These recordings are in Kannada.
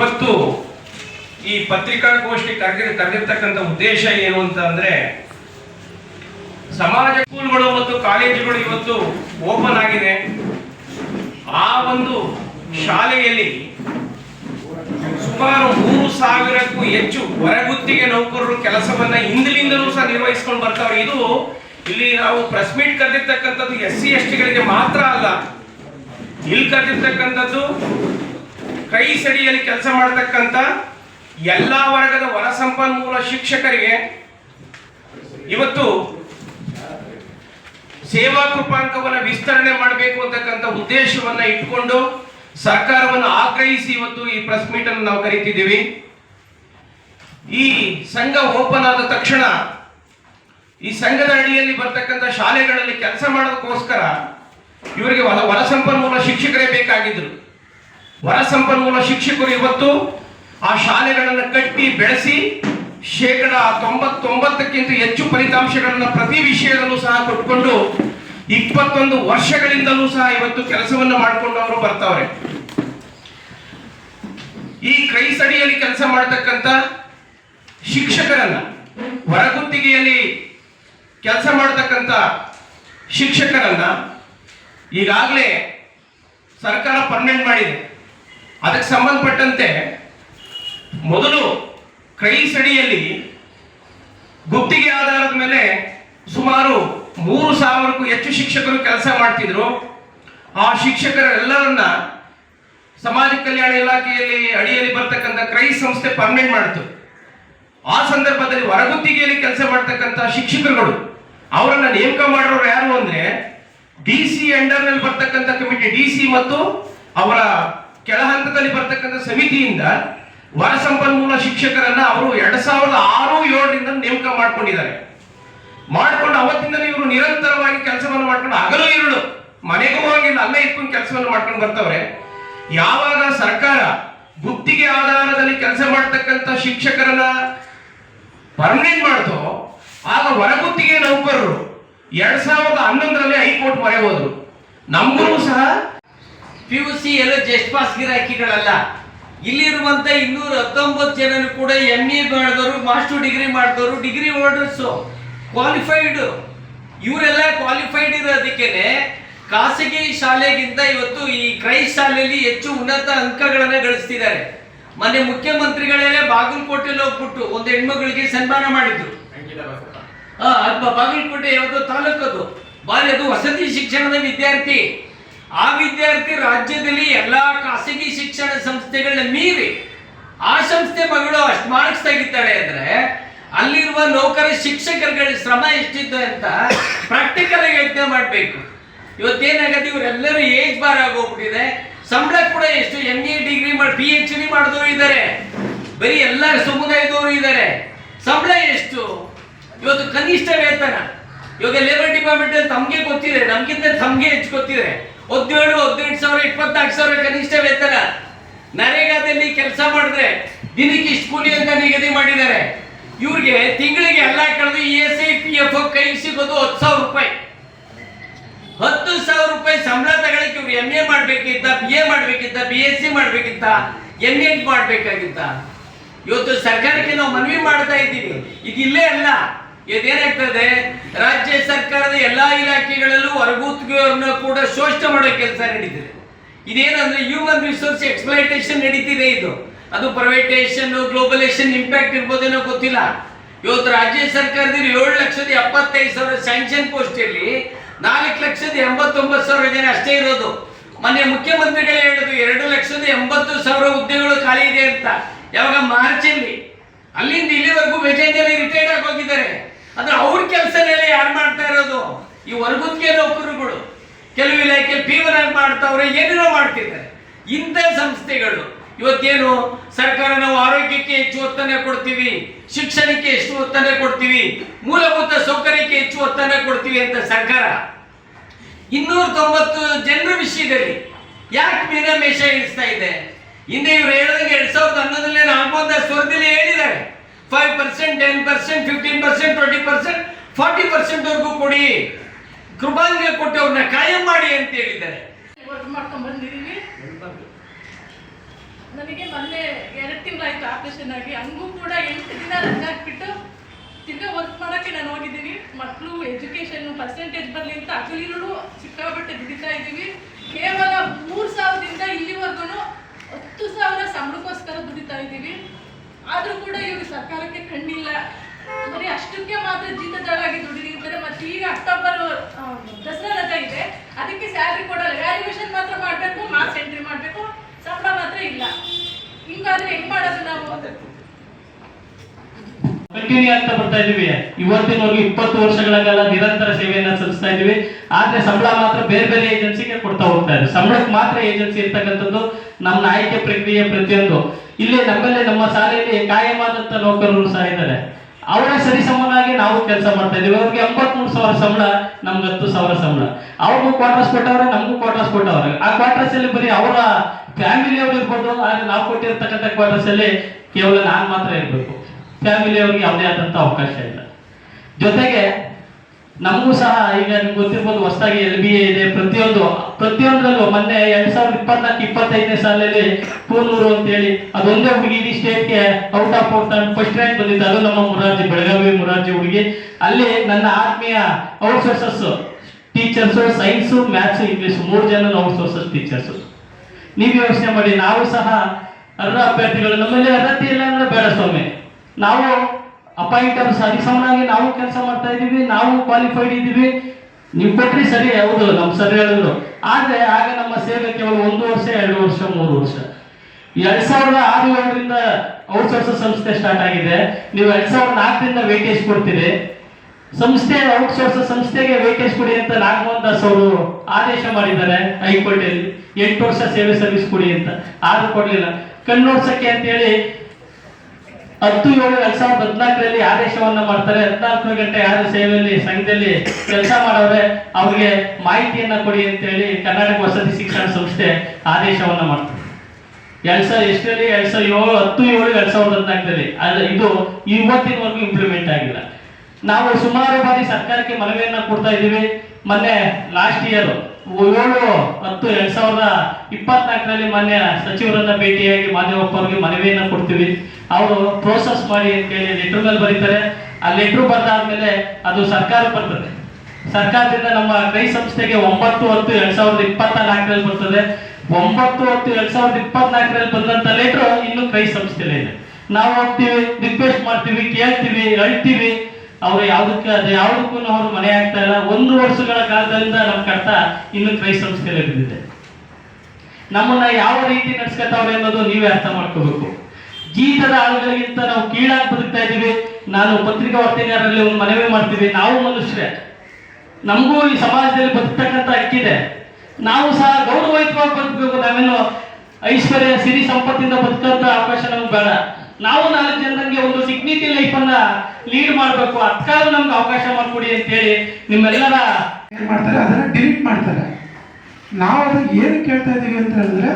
ಇವತ್ತು ಈ ಪತ್ರಿಕಾಗೋಷ್ಠಿ ಕರೆದಿ, ಕರೆದಿರ್ತಕ್ಕಂಥ ಉದ್ದೇಶ ಏನು ಅಂತ ಅಂದ್ರೆ, ಸಮಾಜ ಸ್ಕೂಲ್ಗಳು ಮತ್ತು ಕಾಲೇಜುಗಳು ಇವತ್ತು ಓಪನ್ ಆಗಿದೆ. ಆ ಒಂದು ಶಾಲೆಯಲ್ಲಿ ಸುಮಾರು ಮೂರು ಸಾವಿರಕ್ಕೂ ಹೆಚ್ಚು ಹೊರಗುತ್ತಿಗೆ ನೌಕರರು ಕೆಲಸವನ್ನ ಹಿಂದಿನಿಂದಲೂ ಸಹ ನಿರ್ವಹಿಸ್ಕೊಂಡು ಬರ್ತಾವ್ರೆ. ಇದು ಇಲ್ಲಿ ನಾವು ಪ್ರೆಸ್ ಮೀಟ್ ಕರೆದಿರ್ತಕ್ಕಂಥದ್ದು ಎಸ್ ಸಿ ಎಸ್ ಟಿಗಳಿಗೆ ಮಾತ್ರ ಅಲ್ಲ, ಇಲ್ಲಿ ಕರೆದಿರ್ತಕ್ಕಂಥದ್ದು ಕೈ ಸಡಿಯಲ್ಲಿ ಕೆಲಸ ಮಾಡತಕ್ಕಂತ ಎಲ್ಲ ವರ್ಗದ ವರಸಂಪನ್ಮೂಲ ಸಂಪನ್ಮೂಲ ಶಿಕ್ಷಕರಿಗೆ ಇವತ್ತು ಸೇವಾ ಕೃಪಾಂಕವನ್ನು ವಿಸ್ತರಣೆ ಮಾಡಬೇಕು ಅಂತಕ್ಕಂಥ ಉದ್ದೇಶವನ್ನ ಇಟ್ಕೊಂಡು ಸರ್ಕಾರವನ್ನು ಆಗ್ರಹಿಸಿ ಇವತ್ತು ಈ ಪ್ರೆಸ್ ಮೀಟ್ ಅನ್ನು ನಾವು ಕರಿತಿದ್ದೀವಿ. ಈ ಸಂಘ ಓಪನ್ ಆದ ತಕ್ಷಣ ಈ ಸಂಘದ ಅಡಿಯಲ್ಲಿ ಬರ್ತಕ್ಕಂಥ ಶಾಲೆಗಳಲ್ಲಿ ಕೆಲಸ ಮಾಡೋದಕ್ಕೋಸ್ಕರ ಇವರಿಗೆ ವಲ ಸಂಪನ್ಮೂಲ ಶಿಕ್ಷಕರೇ ಬೇಕಾಗಿದ್ರು. ಹೊರ ಸಂಪನ್ಮೂಲ ಶಿಕ್ಷಕರು ಇವತ್ತು ಆ ಶಾಲೆಗಳನ್ನು ಕಟ್ಟಿ ಬೆಳೆಸಿ ಶೇಕಡ ತೊಂಬತ್ತೊಂಬತ್ತಕ್ಕಿಂತ ಹೆಚ್ಚು ಫಲಿತಾಂಶಗಳನ್ನು ಪ್ರತಿ ವಿಷಯದಲ್ಲೂ ಸಹ ಕೊಟ್ಕೊಂಡು ಇಪ್ಪತ್ತೊಂದು ವರ್ಷಗಳಿಂದಲೂ ಸಹ ಇವತ್ತು ಕೆಲಸವನ್ನು ಮಾಡಿಕೊಂಡು ಅವರು ಬರ್ತಾವ್ರೆ. ಈ ಕ್ರೈಸಡಿಯಲ್ಲಿ ಕೆಲಸ ಮಾಡತಕ್ಕಂಥ ಶಿಕ್ಷಕರನ್ನ, ಹೊರಗುತ್ತಿಗೆಯಲ್ಲಿ ಕೆಲಸ ಮಾಡತಕ್ಕಂಥ ಶಿಕ್ಷಕರನ್ನ ಈಗಾಗಲೇ ಸರ್ಕಾರ ಪರ್ಮನೆಂಟ್ ಮಾಡಿದೆ. ಅದಕ್ಕೆ ಸಂಬಂಧಪಟ್ಟಂತೆ ಮೊದಲು ಕೈ ಸಡಿಯಲ್ಲಿ ಗುತ್ತಿಗೆ ಆಧಾರದ ಮೇಲೆ ಸುಮಾರು ಮೂರು ಸಾವಿರಕ್ಕೂ ಹೆಚ್ಚು ಶಿಕ್ಷಕರು ಕೆಲಸ ಮಾಡ್ತಿದ್ರು. ಆ ಶಿಕ್ಷಕರೆಲ್ಲರನ್ನ ಸಮಾಜ ಕಲ್ಯಾಣ ಇಲಾಖೆಯಲ್ಲಿ ಅಡಿಯಲ್ಲಿ ಬರ್ತಕ್ಕಂಥ ಕ್ರೈ ಸಂಸ್ಥೆ ಪರ್ಮನೆಂಟ್ ಮಾಡಿತು. ಆ ಸಂದರ್ಭದಲ್ಲಿ ಹೊರಗುತ್ತಿಗೆಯಲ್ಲಿ ಕೆಲಸ ಮಾಡ್ತಕ್ಕಂಥ ಶಿಕ್ಷಕರುಗಳು, ಅವರನ್ನ ನೇಮಕ ಮಾಡಿರೋರು ಯಾರು ಅಂದ್ರೆ ಡಿ ಸಿ ಅಂಡರ್ನಲ್ಲಿ ಬರ್ತಕ್ಕಂಥ ಕಮಿಟಿ, ಡಿ ಸಿ ಮತ್ತು ಅವರ ಕೆಳ ಹಂತದಲ್ಲಿ ಬರ್ತಕ್ಕಂಥ ಸಮಿತಿಯಿಂದ ವರ ಸಂಪನ್ಮೂಲ ಶಿಕ್ಷಕರನ್ನ ಅವರು ಎರಡ್ ಸಾವಿರದ ಆರು ಏಳರಿಂದ ನೇಮಕ ಮಾಡ್ಕೊಂಡಿದ್ದಾರೆ. ಮಾಡ್ಕೊಂಡು ಅವತ್ತಿಂದ ಇವರು ನಿರಂತರವಾಗಿ ಕೆಲಸವನ್ನು ಮಾಡ್ಕೊಂಡು ಹಗಲು ಇರುಳು. ಮನೆಗೂ ಹೋಗಿಲ್ಲ, ಅಲ್ಲೇ ಇಟ್ಕೊಂಡು ಕೆಲಸವನ್ನು ಮಾಡ್ಕೊಂಡು ಬರ್ತವ್ರೆ. ಯಾವಾಗ ಸರ್ಕಾರ ಗುತ್ತಿಗೆ ಆಧಾರದಲ್ಲಿ ಕೆಲಸ ಮಾಡ್ತಕ್ಕಂಥ ಶಿಕ್ಷಕರನ್ನ ಪರ್ಮನೆಂಟ್ ಮಾಡ್ತೋ, ಆಗ ಹೊರಗುತ್ತಿಗೆ ನೌಕರರು ಎರಡ್ ಸಾವಿರದ ಹನ್ನೊಂದರಲ್ಲಿ ಹೈಕೋರ್ಟ್ ಮೊರೆ ಹೋದ್ರು. ನಮಗೂ ಸಹ ಪಿ ಯು ಸಿ ಎಲ್ಲ ಜಸ್ಟ್ ಪಾಸ್ ಗಿರಾಕಿಗಳಲ್ಲ ಇಲ್ಲಿರುವಂತ ಇನ್ನೂರ ಹತ್ತೊಂಬತ್ತು ಜನರು ಕೂಡ ಎಂ ಎ ಮಾಡಿದವರು ಮಾಸ್ಟರ್ ಡಿಗ್ರಿ ಮಾಡಿದವರು ಡಿಗ್ರಿ ಹೋಲ್ಡರ್ಸ್ ಕ್ವಾಲಿಫೈಡ್ ಇವರೆಲ್ಲ ಕ್ವಾಲಿಫೈಡ್ ಇರೋದಕ್ಕೇನೆ ಖಾಸಗಿ ಶಾಲೆಗಿಂತ ಇವತ್ತು ಈ ಕ್ರೈಸ್ಟ್ ಶಾಲೆಯಲ್ಲಿ ಹೆಚ್ಚು ಉನ್ನತ ಅಂಕಗಳನ್ನ ಗಳಿಸ್ತಿದ್ದಾರೆ. ಮೊನ್ನೆ ಮುಖ್ಯಮಂತ್ರಿಗಳೇ ಬಾಗಲಕೋಟೆಯಲ್ಲಿ ಹೋಗ್ಬಿಟ್ಟು ಒಂದು ಹೆಣ್ಮಗಳಿಗೆ ಸನ್ಮಾನ ಮಾಡಿದ್ರು. ಬಾಗಲಕೋಟೆ ಯಾವುದು ತಾಲೂಕದು. ಬಾರಿ ಅದು ವಸತಿ ಶಿಕ್ಷಣದ ವಿದ್ಯಾರ್ಥಿ. ಆ ವಿದ್ಯಾರ್ಥಿ ರಾಜ್ಯದಲ್ಲಿ ಎಲ್ಲಾ ಖಾಸಗಿ ಶಿಕ್ಷಣ ಸಂಸ್ಥೆಗಳನ್ನ ಮೀರಿ ಆ ಸಂಸ್ಥೆ ಮಗಳು ಅಷ್ಟು ಮಾರ್ಕ್ಸ್ ತೆಗಿತಾಳೆ ಅಂದ್ರೆ ಅಲ್ಲಿರುವ ನೌಕರ ಶಿಕ್ಷಕರುಗಳ ಶ್ರಮ ಎಷ್ಟಿತ್ತು ಅಂತ ಪ್ರಾಕ್ಟಿಕಲ್ ಆಗಿ ಯೋಚನೆ ಮಾಡಬೇಕು. ಇವತ್ತೇನಾಗತ್ತೆ, ಇವರೆಲ್ಲರೂ ಏಜ್ ಬಾರ್ ಆಗೋಗ್ಬಿಟ್ಟಿದೆ. ಸಂಬಳ ಕೂಡ ಎಷ್ಟು? ಎಂ ಎ ಡಿಗ್ರಿ ಮಾಡಿ ಪಿ ಎಚ್ ಡಿ ಮಾಡಿದವರು ಇದ್ದಾರೆ ಬರೀ ಎಲ್ಲ ಸಮುದಾಯದವರು ಇದ್ದಾರೆ ಸಂಬಳ ಎಷ್ಟು? ಇವತ್ತು ಕನಿಷ್ಠ ವೇತನ. ಇವಾಗ ಲೇಬರ್ ಡಿಪಾರ್ಟ್ಮೆಂಟ್ ತಮಗೆ ಗೊತ್ತಿದೆ, ನಮ್ಗಿಂತ ತಮಗೆ ಹೆಚ್ಚು ಗೊತ್ತಿದೆ. ಹದಿನೇಳು, ಹದಿನೆಂಟು ಸಾವಿರ, ಇಪ್ಪತ್ನಾಲ್ಕು ಸಾವಿರ ಕನಿಷ್ಠ ವೇತನ. ನರೇಗಾದಲ್ಲಿ ಕೆಲಸ ಮಾಡಿದ್ರೆ ದಿನಕ್ಕೆ ಇಷ್ಟು ಕೂಲಿ ಅಂತ ನಿಗದಿ ಮಾಡಿದ್ದಾರೆ. ಇವ್ರಿಗೆ ತಿಂಗಳಿಗೆ ಎಲ್ಲ ಕಳೆದು E S I P F ಕೈಗೆ ಸಿಗೋದು ಹತ್ತು ಸಾವಿರ ರೂಪಾಯಿ. ಹತ್ತು ಸಾವಿರ ರೂಪಾಯಿ ಸಂಬಳ ತಗೊಳಕ್ಕೆ ಇವ್ರು ಎಂ ಎ ಮಾಡ್ಬೇಕಿತ್ತ ಬಿ ಎ ಮಾಡ್ಬೇಕಿತ್ತ ಬಿ ಎಸ್ ಸಿ ಮಾಡ್ಬೇಕಿತ್ತ ಎಂ ಎಡ್ ಮಾಡ್ಬೇಕಾಗಿತ್ತ. ಇವತ್ತು ಸರ್ಕಾರಕ್ಕೆ ನಾವು ಮನವಿ ಮಾಡ್ತಾ ಇದ್ದೀವಿ. ಇದಿಲ್ಲೇ ಇಲ್ಲೇ ಅಲ್ಲ ಇದೇನಾಗ್ತದೆ ರಾಜ್ಯ ಸರ್ಕಾರದ ಎಲ್ಲಾ ಇಲಾಖೆಗಳಲ್ಲೂ ಹೊರಗೂತ್ಗೆಯವ್ರನ್ನ ಕೂಡ ಶೋಷಣೆ ಮಾಡೋ ಕೆಲಸ ನಡೀತಿದೆ. ಇದೇನಂದ್ರೆ ಹ್ಯೂಮನ್ ರಿಸೋರ್ಸ್ ಎಕ್ಸ್ಪ್ಲೈಟೇಷನ್ ನಡೀತಿದೆ ಇದು. ಅದು ಪ್ರೈವೇಟೇಷನ್ ಗ್ಲೋಬಲೇಷನ್ ಇಂಪ್ಯಾಕ್ಟ್ ಇರ್ಬೋದೇನೋ ಗೊತ್ತಿಲ್ಲ. ಇವತ್ತು ರಾಜ್ಯ ಸರ್ಕಾರದ ಏಳು ಲಕ್ಷದ ಎಪ್ಪತ್ತೈದು ಸಾವಿರ ಸ್ಯಾಂಕ್ಷನ್ ಪೋಸ್ಟ್ ಇರಲಿ ನಾಲ್ಕು ಲಕ್ಷದ ಎಂಬತ್ತೊಂಬತ್ತು ಸಾವಿರ ಜನ ಅಷ್ಟೇ ಇರೋದು. ಮೊನ್ನೆ ಮುಖ್ಯಮಂತ್ರಿಗಳೇ ಹೇಳಿದ್ರು, ಎರಡು ಲಕ್ಷದ ಎಂಬತ್ತು ಸಾವಿರ ಹುದ್ದೆಗಳು ಖಾಲಿ ಇದೆ ಅಂತ. ಯಾವಾಗ ಮಾರ್ಚಲ್ಲಿ. ಅಲ್ಲಿಂದ ಇಲ್ಲಿವರೆಗೂ ಜನ ರಿಟೈರ್ಡ್ ಆಗಿ ಹೋಗಿದ್ದಾರೆ ಅಂದ್ರೆ ಅವ್ರ ಕೆಲಸನೆಲ್ಲ ಯಾರು ಮಾಡ್ತಾ ಇರೋದು? ಈ ವರ್ಗುತ್ತಿಗೆ ನೌಕರುಗಳು ಕೆಲವು ಇಲಾಖೆ ಪೀವನಾಗಿ ಮಾಡ್ತಾವ್ರೆ, ಏನೇನೋ ಮಾಡ್ತಿದ್ದಾರೆ. ಇಂಥ ಸಂಸ್ಥೆಗಳು. ಇವತ್ತೇನು ಸರ್ಕಾರ ನಾವು ಆರೋಗ್ಯಕ್ಕೆ ಹೆಚ್ಚು ಒತ್ತನೆ ಕೊಡ್ತೀವಿ, ಶಿಕ್ಷಣಕ್ಕೆ ಎಷ್ಟು ಒತ್ತನೆ ಕೊಡ್ತೀವಿ, ಮೂಲಭೂತ ಸೌಕರ್ಯಕ್ಕೆ ಹೆಚ್ಚು ಒತ್ತನೆ ಕೊಡ್ತೀವಿ ಅಂತ ಸರ್ಕಾರ. ಇನ್ನೂರ ತೊಂಬತ್ತು ಜನರ ವಿಷಯದಲ್ಲಿ ಯಾಕೆ ಮೀನಮೇಷ ಇಳಿಸ್ತಾ ಇದೆ? ಹಿಂದೆ ಇವ್ರು ಹೇಳಿದಂಗೆ ಎರಡ್ ಸಾವಿರದ ಹನ್ನೊಂದರಲ್ಲಿ ನಾಲ್ಕೊಂದ ಸ್ವರದಲ್ಲಿ ಹೇಳಿದ್ದಾರೆ. Five percent ten percent fifteen percent twenty percent forty percent ವರ್ಗೂ ಕೊಡಿ. ಕೃಪಾಂಗ ಕೊಟ್ಟು ಅವ್ರನ್ನ ಕಾಯಂ ಮಾಡಿ ಅಂತ ಹೇಳಿದ್ದಾರೆ. ನನಗೆ ಮೊನ್ನೆ ಎರಡು ತಿಂಗಳಾಯ್ತು ಆಪರೇಷನ್ ಆಗಿ. ಹಂಗೂ ಕೂಡ ಎಂಟು ದಿನ ರಜೆ ಹಾಕ್ಬಿಟ್ಟು ತಿರ್ಗಾ ವರ್ಕ್ ಮಾಡೋಕ್ಕೆ ನಾನು ಹೋಗಿದ್ದೀನಿ. ಮಕ್ಕಳು ಎಜುಕೇಷನ್ ಪರ್ಸೆಂಟೇಜ್ ಬರಲಿ ಅಂತ ಅಗಲಿರುಳು ಸಿಕ್ಕಾಪಟ್ಟೆ ದುಡಿತಾ ಇದ್ದೀವಿ. ಕೇವಲ ಮೂರು ಸಾವಿರದಿಂದ ಇಲ್ಲಿವರೆಗೂ ಹತ್ತು ಸಾವಿರ ಸಂಬಳಕ್ಕೋಸ್ಕರ ದುಡಿತಾ ಇದ್ದೀವಿ. ಆದರೂ ಕೂಡ ಇವರು ಸರ್ಕಾರಕ್ಕೆ ಕಣ್ಣಿಲ್ಲ. ಬರೀ ಅಷ್ಟಕ್ಕೆ ಮಾತ್ರ ಜೀತದಾಳಾಗಿ ದುಡಿದಿರ್ತಾರೆ. ಮತ್ತೆ ಈಗ ಅಕ್ಟೋಬರ್ ಆ, ದಸರಾ ರಜೆ ಇದೆ ಅದಕ್ಕೆ ಸ್ಯಾಲ್ರಿ ಕೊಡಲ್ಲ ವ್ಯಾಲ್ಯೂಯೇಷನ್ ಮಾತ್ರ ಮಾಡಬೇಕು ಮಾರ್ಕ್ಸ್ ಎಂಟ್ರಿ ಮಾಡಬೇಕು ಸಂಬಳ ಮಾತ್ರ ಇಲ್ಲ ಹಿಂಗಾದ್ರೆ ಹೆಂಗ್ ಮಾಡೋದು ನಾವು ಕಂಟಿನ್ಯೂ ಆಗ್ತಾ ಬರ್ತಾ ಇದೀವಿ ಇವತ್ತಿನವರೆಗೆ ಇಪ್ಪತ್ತು ವರ್ಷಗಳ ಕಾಲ ನಿರಂತರ ಸೇವೆಯನ್ನ ಸಲ್ಲಿಸ್ತಾ ಇದೀವಿ ಆದ್ರೆ ಸಂಬಳ ಮಾತ್ರ ಬೇರೆ ಬೇರೆ ಏಜೆನ್ಸಿಗೆ ಕೊಡ್ತಾ ಹೋಗ್ತಾ ಇದೆ ಸಂಬಳಕ್ಕೆ ಮಾತ್ರ ಏಜೆನ್ಸಿ ಇರ್ತಕ್ಕಂಥದ್ದು ನಮ್ಮ ಆಯ್ಕೆ ಪ್ರಕ್ರಿಯೆ ಪ್ರತಿಯೊಂದು. ಇಲ್ಲಿ ನಮ್ಮಲ್ಲಿ ನಮ್ಮ ಶಾಲೆಯಲ್ಲಿ ಕಾಯಮಾದಂತ ನೌಕರರು ಸಹ ಇದ್ದಾರೆ. ಅವರ ಸರಿ ಸಮನಾಗಿ ನಾವು ಕೆಲಸ ಮಾಡ್ತಾ ಇದೀವಿ ಅವ್ರಿಗೆ ಎಂಬತ್ಮೂರು ಸಾವಿರ ಸಂಬಳ, ನಮ್ಗೆ ಹತ್ತು ಸಾವಿರ ಸಂಬಳ. ಅವ್ರಿಗೂ ಕ್ವಾರ್ಟರ್ಸ್ ಕೊಟ್ಟವ್ರೆ, ನಮಗೂ ಕ್ವಾರ್ಟರ್ಸ್ ಕೊಟ್ಟವ್ರೆ. ಆ ಕ್ವಾರ್ಟರ್ಸ್ ಅಲ್ಲಿ ಬರೀ ಅವರ ಫ್ಯಾಮಿಲಿ ಅವ್ರು ಇರ್ಬೋದು, ಆದ್ರೆ ನಾವು ಕೊಟ್ಟಿರ್ತಕ್ಕಂಥ ಕ್ವಾರ್ಟರ್ಸ್ ಅಲ್ಲಿ ಕೇವಲ ನಾನು ಮಾತ್ರ ಇರಬೇಕು. ಫ್ಯಾಮಿಲಿಯವ್ರಿಗೆ ಯಾವುದೇ ಆದಂಥ ಅವಕಾಶ ಇಲ್ಲ. ಜೊತೆಗೆ ನಮಗೂ ಸಹ ಈಗ ನಿಮ್ಗೆ ಗೊತ್ತಿರ್ಬೋದು ಹೊಸದಾಗಿ ಎಲ್ ಬಿ ಎ ಇದೆ. ಪ್ರತಿಯೊಂದು, ಪ್ರತಿಯೊಂದರಲ್ಲೂ ಮೊನ್ನೆ ಎರಡ್ ಸಾವಿರದ ಇಪ್ಪತ್ನಾಲ್ಕು, ಇಪ್ಪತ್ತೈದನೇ ಸಾಲಲ್ಲಿ ಕೂನೂರು ಅಂತೇಳಿ ಅದೊಂದೇ ಹುಡುಗಿ ಇಡೀ ಸ್ಟೇಟ್ಗೆ out of out first rank ಬಂದಿತ್ತು ಅದು ನಮ್ಮ ಮುರಾರ್ಜಿ, ಬೆಳಗಾವಿ ಮುರಾರ್ಜಿ ಹುಡುಗಿ. ಅಲ್ಲಿ ನನ್ನ ಆತ್ಮೀಯ out sources teachers science maths English ಮೂರು ಜನ ಔಟ್ ಸೋರ್ಸಸ್ ಟೀಚರ್ಸು ನೀವು ಯೋಚನೆ ಮಾಡಿ. ನಾವು ಸಹ ಅರ್ಹ ಅಭ್ಯರ್ಥಿಗಳು. ನಮ್ಮಲ್ಲಿ ಅರ್ಹತೆ ಇಲ್ಲ ಅಂದ್ರೆ ಬೇಡ ಸ್ವಾಮಿ. ನಾವು ಅಪಾಯಿಂಟರ್ ಸರಿಸಮನಾಗಿ ನಾವು ಕೆಲಸ ಮಾಡ್ತಾ ಇದೀವಿ ನಾವು ಕ್ವಾಲಿಫೈಡ್ ಇದ್ದೀವಿ. ನೀವು ಕೊಟ್ರಿ ಸರಿ, ಹೌದು ನಮ್ಮ ಸರಿ ಹೇಳಿದ್ರು. ಆದ್ರೆ ಆಗ ನಮ್ಮ ಸೇವೆ ಕೇವಲ ಒಂದು ವರ್ಷ, ಎರಡು ವರ್ಷ, ಮೂರು ವರ್ಷ. ಎರಡ್ ಸಾವಿರದ ಆರು ಏಳರಿಂದ ಔಟ್ಸೋರ್ಸ್ ಸಂಸ್ಥೆ ಸ್ಟಾರ್ಟ್ ಆಗಿದೆ. ನೀವು ಎರಡ್ ಸಾವಿರದ ನಾಲ್ಕರಿಂದ ವೇಟೇಜ್ ಕೊಡ್ತೀರಿ. ಸಂಸ್ಥೆ ಔಟ್ಸೋರ್ಸ್ ಸಂಸ್ಥೆಗೆ ವೇಟೇಜ್ ಕೊಡಿ ಅಂತ ನಾಗಮೋಹನ್ ದಾಸ್ ಅವರು ಆದೇಶ ಮಾಡಿದ್ದಾರೆ. ಹೈಕೋರ್ಟಲ್ಲಿ ಎಂಟು ವರ್ಷ ಸೇವೆ ಸರ್ವಿಸ್ ಕೊಡಿ ಅಂತ. ಆದ್ರೂ ಕೊಡ್ಲಿಲ್ಲ. ಕಣ್ಣೋಡ್ಸಕ್ಕೆ ಅಂತೇಳಿ ಹತ್ತು ಏಳು ಎರಡ್ ಸಾವಿರದ ಹದಿನಾಲ್ಕರಲ್ಲಿ ಆದೇಶವನ್ನ ಮಾಡ್ತಾರೆ. ಹದಿನಾಲ್ಕು ಗಂಟೆ ಯಾರು ಸೇವೆಯಲ್ಲಿ, ಸಂಘದಲ್ಲಿ ಕೆಲಸ ಮಾಡವ್ರೆ ಅವ್ರಿಗೆ ಮಾಹಿತಿಯನ್ನ ಕೊಡಿ ಅಂತೇಳಿ ಕರ್ನಾಟಕ ವಸತಿ ಶಿಕ್ಷಣ ಸಂಸ್ಥೆ ಆದೇಶವನ್ನ ಮಾಡ್ತಾರೆ ಎರಡ್ ಸಾವಿರದ ಎಷ್ಟರಲ್ಲಿ? ಎರಡ್ ಸಾವಿರದ ಏಳು ಹತ್ತು ಏಳು ಎರಡ್ ಸಾವಿರದ ಹದಿನಾಲ್ಕರಲ್ಲಿ. ಅದು ಇದು ಇವತ್ತಿನವರೆಗೂ ಇಂಪ್ಲಿಮೆಂಟ್ ಆಗಿಲ್ಲ. ನಾವು ಸುಮಾರು ಬಾರಿ ಸರ್ಕಾರಕ್ಕೆ ಮನವಿಯನ್ನ ಕೊಡ್ತಾ ಇದ್ದೀವಿ. ಮೊನ್ನೆ ಲಾಸ್ಟ್ ಇಯರ್ ಏಳು ಹತ್ತು ಎರಡ್ ಸಾವಿರದ ಇಪ್ಪತ್ನಾಲ್ಕರಲ್ಲಿ ಮಾನ್ಯ ಸಚಿವರನ್ನ ಭೇಟಿಯಾಗಿ ಮಾದೇವಪ್ಪ ಅವರಿಗೆ ಮನವಿಯನ್ನ ಕೊಡ್ತೀವಿ. ಅವರು ಪ್ರೋಸೆಸ್ ಮಾಡಿ ಅಂತೇಳಿ ಲೆಟರ್ ಮೇಲೆ ಬರೀತಾರೆ. ಆ ಲೆಟ್ರು ಬರ್ದಾದ್ಮೇಲೆ ಅದು ಸರ್ಕಾರ ಬರ್ತದೆ. ಸರ್ಕಾರದಿಂದ ನಮ್ಮ ಕೈ ಸಂಸ್ಥೆಗೆ ಒಂಬತ್ತು ಹತ್ತು ಎರಡ್ ಸಾವಿರದ ಇಪ್ಪತ್ತ ನಾಲ್ಕರಲ್ಲಿ ಬರ್ತದೆ. ಒಂಬತ್ತು ಹತ್ತು ಎರಡ್ ಸಾವಿರದ ಇಪ್ಪತ್ನಾಲ್ಕರಲ್ಲಿ ಬಂದಂತ ಲೆಟ್ರು ಇನ್ನು ಕೈ ಸಂಸ್ಥೆಲೇ ಇದೆ. ನಾವು ಹೋಗ್ತೀವಿ ರಿಕ್ವೆಸ್ಟ್ ಮಾಡ್ತೀವಿ, ಕೇಳ್ತೀವಿ ಅಳ್ತೀವಿ ಅವ್ರು ಯಾವ್ದಕ್ಕೆ ಅದು ಯಾವ್ದಕ್ಕೂ ಅವರು ಮನೆ ಆಗ್ತಾ ಇಲ್ಲ. ಒಂದು ವರ್ಷಗಳ ಕಾಲದಿಂದ ನಮ್ಮ ಕರ್ತ ಇನ್ನು ಕ್ರೈ ಸಂಸ್ಥೆಯಲ್ಲಿ ಬಿದ್ದಿದೆ ನಮ್ಮನ್ನ ಯಾವ ರೀತಿ ನಡ್ಸ್ಕೊತಾವ್ರೆ ಅನ್ನೋದು ನೀವೇ ಅರ್ಥ ಮಾಡ್ಕೋಬೇಕು. ಗೀತದ ಆಳುಗಳಿಗಿಂತ ನಾವು ಕೀಳಾಗಿ ಬದುಕ್ತಾ ಇದೀವಿ ನಾನು ಪತ್ರಿಕಾ ವರ್ತನೆಗಾರರಲ್ಲಿ ಒಂದು ಮನವಿ ಮಾಡ್ತೀವಿ. ನಾವು ಮನುಷ್ಯರೇ. ನಮಗೂ ಈ ಸಮಾಜದಲ್ಲಿ ಬದುಕ್ತಕ್ಕಂಥ ಹಕ್ಕಿದೆ. ನಾವು ಸಹ ಗೌರವಯುತವಾಗಿ ಬದುಕಬೇಕು. ನಾವೇನು ಐಶ್ವರ್ಯ ಸಿರಿ ಸಂಪತ್ತಿಂದ ಬದುಕಂತ ಅವಕಾಶ ನಮ್ಗೆ ಬೇಡ. ನಾವು ನಾಲ್ಕು ಜನರಿಗೆ ಒಂದು ಸಿಗ್ನಿಟಿ ಲೈಫ್ ಅನ್ನ ಲೀಡ್ ಮಾಡಬೇಕು. ಅದಕ್ಕಾದ್ರೂ ನಮ್ಗೆ ಅವಕಾಶ ಮಾಡಿಕೊಡಿ ಅಂತೇಳಿ ನಿಮ್ಮೆಲ್ಲರ ಏನ್ ಮಾಡ್ತಾರೆ? ಅದನ್ನ ಡಿಲೀಟ್ ಮಾಡ್ತಾರೆ. ನಾವು ಅದನ್ನ ಏನು ಕೇಳ್ತಾ ಇದ್ದೀವಿ ಅಂತ ಹೇಳಿದ್ರೆ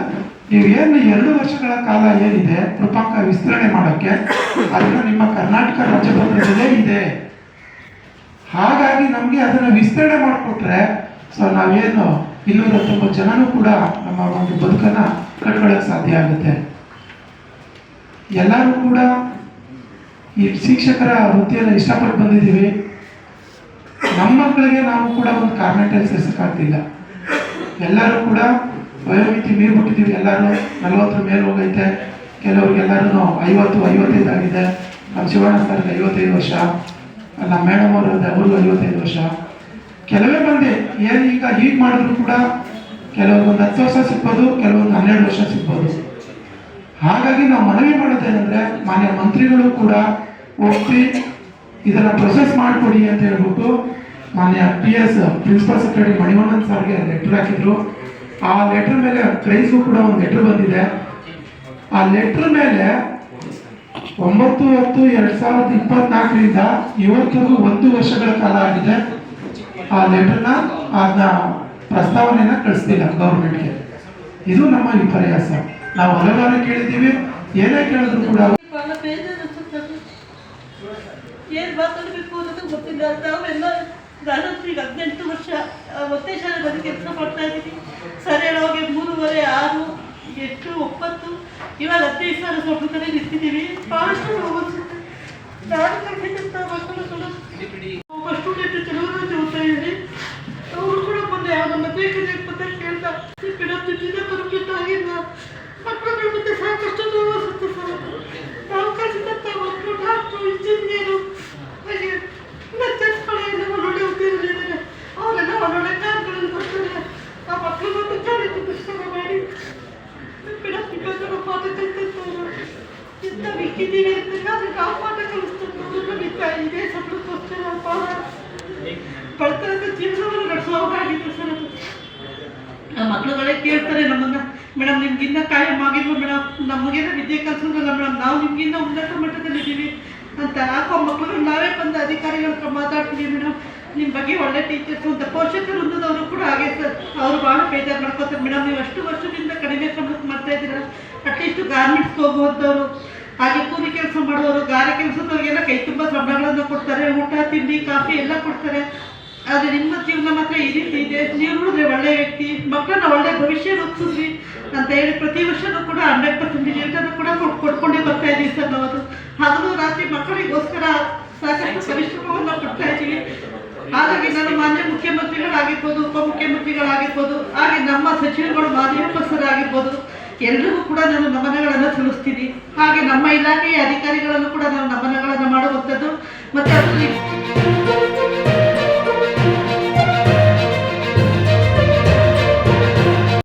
ನೀವು ಏನು ಎರಡು ವರ್ಷಗಳ ಕಾಲ ಏನಿದೆ, ಕೃಪಾಂಕ ವಿಸ್ತರಣೆ ಮಾಡೋಕ್ಕೆ, ಅದನ್ನು ನಿಮ್ಮ ಕರ್ನಾಟಕ ರಾಜ್ಯಪತ್ರದಲ್ಲೇ ಇದೆ. ಹಾಗಾಗಿ ನಮಗೆ ಅದನ್ನು ವಿಸ್ತರಣೆ ಮಾಡಿಕೊಟ್ರೆ, ಸೊ ನಾವೇನು ಇನ್ನೂರ ಹತ್ತೊಂಬತ್ತು ಜನನೂ ಕೂಡ ನಮ್ಮ ಒಂದು ಬದುಕನ್ನು ಕಟ್ಕೊಳ್ಳೋಕೆ ಸಾಧ್ಯ ಆಗುತ್ತೆ. ಎಲ್ಲರೂ ಕೂಡ ಈ ಶಿಕ್ಷಕರ ವೃತ್ತಿಯನ್ನು ಇಷ್ಟಪಟ್ಟು ಬಂದಿದ್ದೀವಿ. ನಮ್ಮ ಮಕ್ಕಳಿಗೆ ನಾವು ಕೂಡ ಒಂದು ಕಾನ್ವೆಂಟಲ್ಲಿ ಸೇರ್ಸಕ್ಕಾಗ್ತಿಲ್ಲ ಎಲ್ಲರೂ ಕೂಡ ವಯೋಮಿತಿ ಮೀರ್ಬಿಟ್ಟಿದ್ದೀವಿ ಎಲ್ಲರೂ ನಲವತ್ತರ ಮೇಲೆ ಹೋಗೈತೆ. ಕೆಲವ್ರಿಗೆಲ್ಲರೂ ಐವತ್ತು, ಐವತ್ತೈದು ಆಗಿದೆ. ನಮ್ಮ ಶಿವಣ್ಣ ಸರ್ಗೆ ಐವತ್ತೈದು ವರ್ಷ. ನಮ್ಮ ಮೇಡಮ್ ಅವರು ಅವ್ರಿಗೂ ಐವತ್ತೈದು ವರ್ಷ. ಕೆಲವೇ ಮಂದಿ ಏನು ಈಗ ಹೀಗೆ ಮಾಡಿದ್ರು ಕೂಡ ಕೆಲವೊಂದು ಹತ್ತು ವರ್ಷ ಸಿಗ್ಬೋದು, ಕೆಲವೊಂದು ಹನ್ನೆರಡು ವರ್ಷ ಸಿಗ್ಬೋದು. ಹಾಗಾಗಿ ನಾವು ಮನವಿ ಮಾಡೋದೇನೆಂದ್ರೆ ಮಾನ್ಯ ಮಂತ್ರಿಗಳು ಕೂಡ ಒಪ್ಪಿ ಇದನ್ನ ಪ್ರೊಸೆಸ್ ಮಾಡಿಕೊಡಿ ಅಂತ ಹೇಳ್ಬಿಟ್ಟು ಮಾನ್ಯ P S principal secretary Manivannan ಸರ್ಗೆ ಲೆಟರ್ ಹಾಕಿದ್ರು. ಆ ಲೆಟರ್ ಮೇಲೆ ಕ್ರೈಸು ಕೂಡ ಒಂದು ಲೆಟರ್ ಬಂದಿದೆ. ಆ ಲೆಟರ್ ಮೇಲೆ ಒಂಬತ್ತು ಹತ್ತು ಎರಡು ಸಾವಿರದ ಇಪ್ಪತ್ನಾಲ್ಕರಿಂದ ಇವತ್ತಿಗೂ ಒಂದು ವರ್ಷಗಳ ಕಾಲ ಆಗಿದೆ. ಆ ಲೆಟರ್ನ ಅದನ್ನ ಪ್ರಸ್ತಾವನೆಯನ್ನು ಕಳಿಸ್ತಿಲ್ಲ ಗೌರ್ಮೆಂಟ್ಗೆ ಇದು ನಮ್ಮ ವಿಪರ್ಯಾಸ ನಾವು ಹಲವಾರು ಕೇಳಿದ್ದೀವಿ. ಏನೇ ಕೇಳಿದ್ರು ಕೂಡ ಗೊತ್ತಿಲ್ಲ. ನಾನು ಈಗ ಹದಿನೆಂಟು ವರ್ಷ ಒತ್ತೆ ಶಾಲೆ ಬಂದು ಕೆಲಸ ಮಾಡ್ತಾ ಇದ್ದೀನಿ. ಸರಿಯಾಗಿ ಮೂರುವರೆ, ಆರು ಎಷ್ಟು ಒಪ್ಪತ್ತು ಇವಾಗ ಹದಿನೈದು ಸಾವಿರ ಸ್ವಲ್ಪ ಕಡೆ ನಿಂತಿದ್ದೀವಿ. ಭಾಳಷ್ಟು ಒಬ್ಬ ಸ್ಟೂಡೆಂಟ್ ಚಲೋ ಓದ್ತಾ ಇದ್ದೀನಿ ಅವರು ಕೂಡ ಬಂದೆ ಅವನ ಮದುವೆ ಕೇಳ್ತಾ ಕಂಪ್ಲೀಟ್ ಆಗಿಲ್ಲ ಮಕ್ಕಳುಗಳ ಮುಂದೆ ಸಾಕಷ್ಟು ನೋವು ಅನ್ಸುತ್ತೆ ಸರ್ ನಾವು ಕಲಿಸಿದಂಥ ಮಕ್ಕಳು ಡಾಕ್ಟ್ರು ಇಂಜಿನಿಯರು ಹಾಗೆ ಲೆಕ್ಚರ್ಸ್ಗಳು ಎಲ್ಲ ಒಳ್ಳೊಳ್ಳೆ ಉದ್ಯೋಗಗಳಿದ್ದಾರೆ ಅವರೆಲ್ಲ ಒಳ್ಳೊಳ್ಳೆ ಕಾರ್ಗಳಲ್ಲಿ ಬರ್ತಾರೆ ಆ ಮಕ್ಕಳು ಬಂದು ಕಾಲೇಜು ಪುಸ್ತಕ ಮಾಡಿ ಮೇಡಮ್ ನಿಮ್ಮ ಪಾಠ ಕಲಿತಿರ್ತಾರೆ ಇಂಥ ಮಿಕ್ಕಿದ್ದೀವಿ ಅಂತ ಆದರೆ ನಾವು ಪಾಠ ಕಲಿಸ್ತಾರೆ ನಿಂತ ಇದೇ ಸಂಬಳಕ್ಕೋಸ್ಕರ ಪಾಠ ಬಡತನದ ಜೀವನವನ್ನು ನಡೆಸೋದಾಗಿದೆ ಸರ್ ಅದು ಆ ಮಕ್ಕಳುಗಳೇ ಕೇಳ್ತಾರೆ ನಮ್ಮನ್ನ. ಮೇಡಮ್, ನಿಮ್ಗಿನ್ನ ಕಾಯಂ ಆಗಿಲ್ವ ಮೇಡಮ್? ನಮಗೇನ ವಿದ್ಯೆ ಕಲ್ಸೋದಲ್ಲ ಮೇಡಮ್? ನಾವು ನಿಮ್ಗಿನ್ನ ಉನ್ನತ ಮಟ್ಟದಲ್ಲಿ ಇದ್ದೀವಿ ಅಂತ ಯಾಕೋ ಮಕ್ಕಳು ನಾವೇ ಬಂದು ಅಧಿಕಾರಿಗಳ ಹತ್ರ ಮಾತಾಡ್ತೀವಿ ಮೇಡಮ್. ನಿಮ್ಮ ಬಗ್ಗೆ ಒಳ್ಳೆ ಟೀಚರ್ಸು ಅಂತ. ಪೋಷಕರು ಅನ್ನೋದವರು ಕೂಡ ಹಾಗೆ ಸರ್. ಅವರು ಭಾಳ ಬೇಜಾರು ಮಾಡ್ಕೋತಾರೆ. ಮೇಡಮ್, ನೀವು ಅಷ್ಟು ವರ್ಷದಿಂದ ಕಡಿಮೆ ಸಂಬಳಕ್ಕೆ ಮಾಡ್ತಾ ಇದ್ದೀರಾ ಅಟ್ಲೀಸ್ಟ್ ಗಾರ್ಮೆಂಟ್ಸ್ಗೆ ಹೋಗುವಂಥವ್ರು, ಹಾಗೆ ಕೂಲಿ ಕೆಲಸ ಮಾಡುವವರು, ಗಾರೆ ಕೆಲಸದವ್ರಿಗೆಲ್ಲ ಕೈ ತುಂಬ ಸಂಬಳಗಳನ್ನು ಕೊಡ್ತಾರೆ. ಊಟ, ತಿಂಡಿ, ಕಾಫಿ ಎಲ್ಲ ಕೊಡ್ತಾರೆ. ಆದರೆ ನಿಮ್ಮ ಜೀವನ ಮಾತ್ರ ಈ ರೀತಿ ಇದೆ. ನೀವು ನೋಡಿದ್ರೆ ಒಳ್ಳೆ ವ್ಯಕ್ತಿ ಮಕ್ಕಳನ್ನ ಒಳ್ಳೆ ಭವಿಷ್ಯ ರೂಪಿಸಿದ್ರಿ ಅಂತ ಹೇಳಿ ಪ್ರತಿ ವರ್ಷನೂ ಕೂಡ ಹಂಡ್ರೆಡ್ ಪರ್ಸೆಂಟ್ ರಿಸಲ್ಟನ್ನು ಕೂಡ ಕೊಡ್- ಕೊಡ್ಕೊಂಡೇ ಬರ್ತಾ ಇದ್ದೀವಿ ಸರ್ ನಾವು ಹಗಲು ರಾತ್ರಿ ಮಕ್ಕಳಿಗೋಸ್ಕರ ಸಾಕಷ್ಟು ಪರಿಶ್ರಮವನ್ನು ಕೊಡ್ತಾ ಇದ್ದೀವಿ. ಹಾಗಾಗಿ ನಾನು ಮಾನ್ಯ ಮುಖ್ಯಮಂತ್ರಿಗಳಾಗಿರ್ಬೋದು ಉಪಮುಖ್ಯಮಂತ್ರಿಗಳಾಗಿರ್ಬೋದು ಹಾಗೆ ನಮ್ಮ ಸಚಿವರುಗಳು ಮಾಧ್ಯಮ ಸರ್ ಆಗಿರ್ಬೋದು ಎಲ್ರಿಗೂ ಕೂಡ ನಾನು ನಮನಗಳನ್ನು ಸಲ್ಲಿಸ್ತೀನಿ ಹಾಗೆ ನಮ್ಮ ಇಲಾಖೆಯ ಅಧಿಕಾರಿಗಳನ್ನು ಕೂಡ ನಾನು ನಮನಗಳನ್ನು ಮಾಡುವಂಥದ್ದು. ಮತ್ತೆ ಅದರಲ್ಲಿ